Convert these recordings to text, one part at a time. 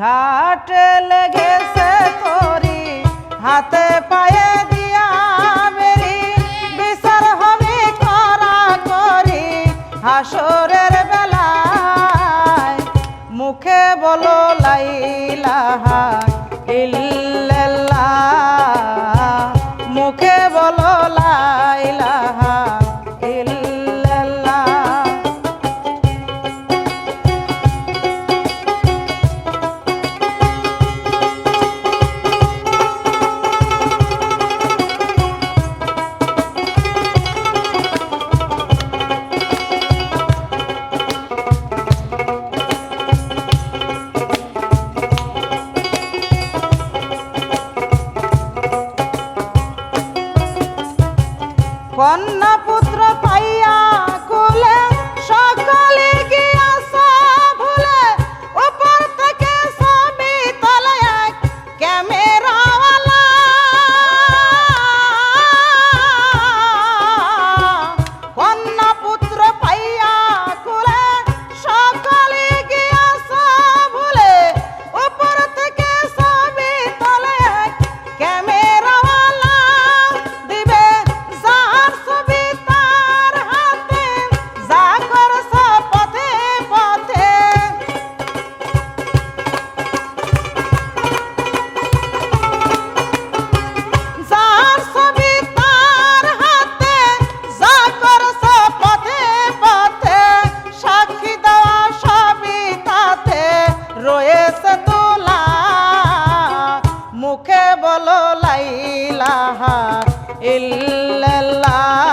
ঘাট লেগেছে তোরি, হাতে পায়ে দিয়া মেরি, বিচার হবে করা করি, হাসরের বেলায়। মুখে বলো, লাইলাহা ইল্লাল্লাহ। মুখে মুখে বলো লাইলাহা ইল্লাল্লাহ।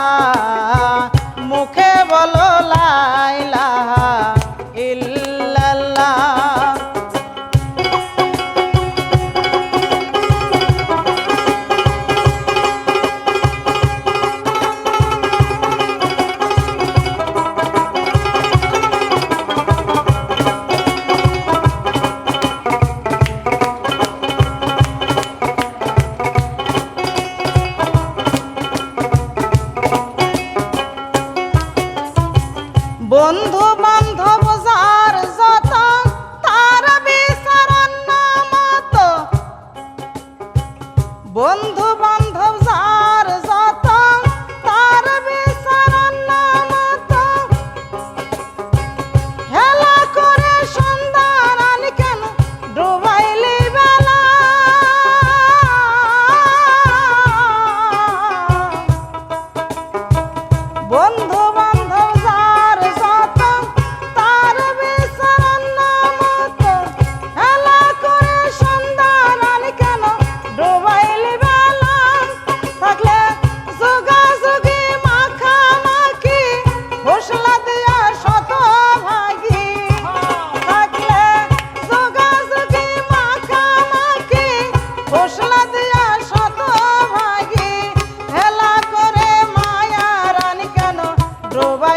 বন্ধু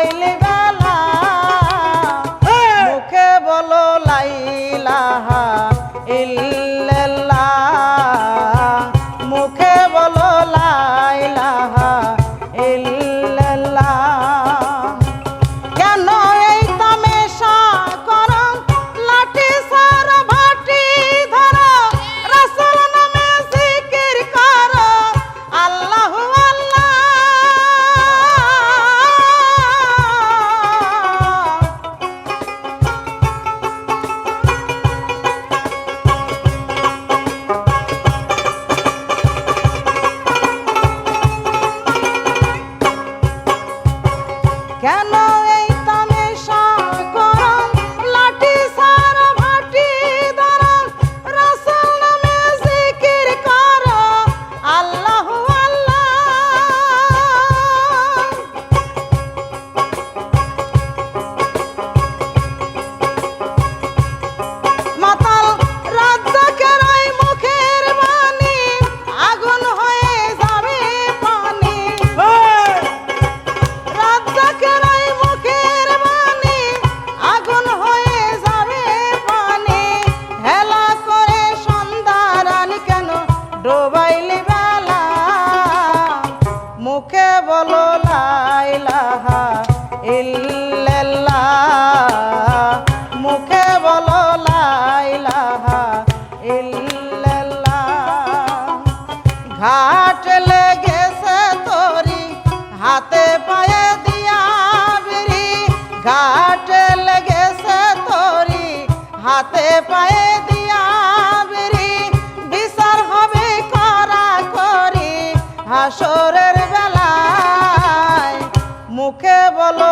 পাইলে গা কেন মুখে বলো লাইলাহা মুখে বলো লাইলাহা ইল্লাল্লাহ। ঘাট লেগেছে তোরি, হাতে পায়ে দিয়া বিরি ঘাট লেগেছে তোরি, হাতে পায়ে মুখে বলো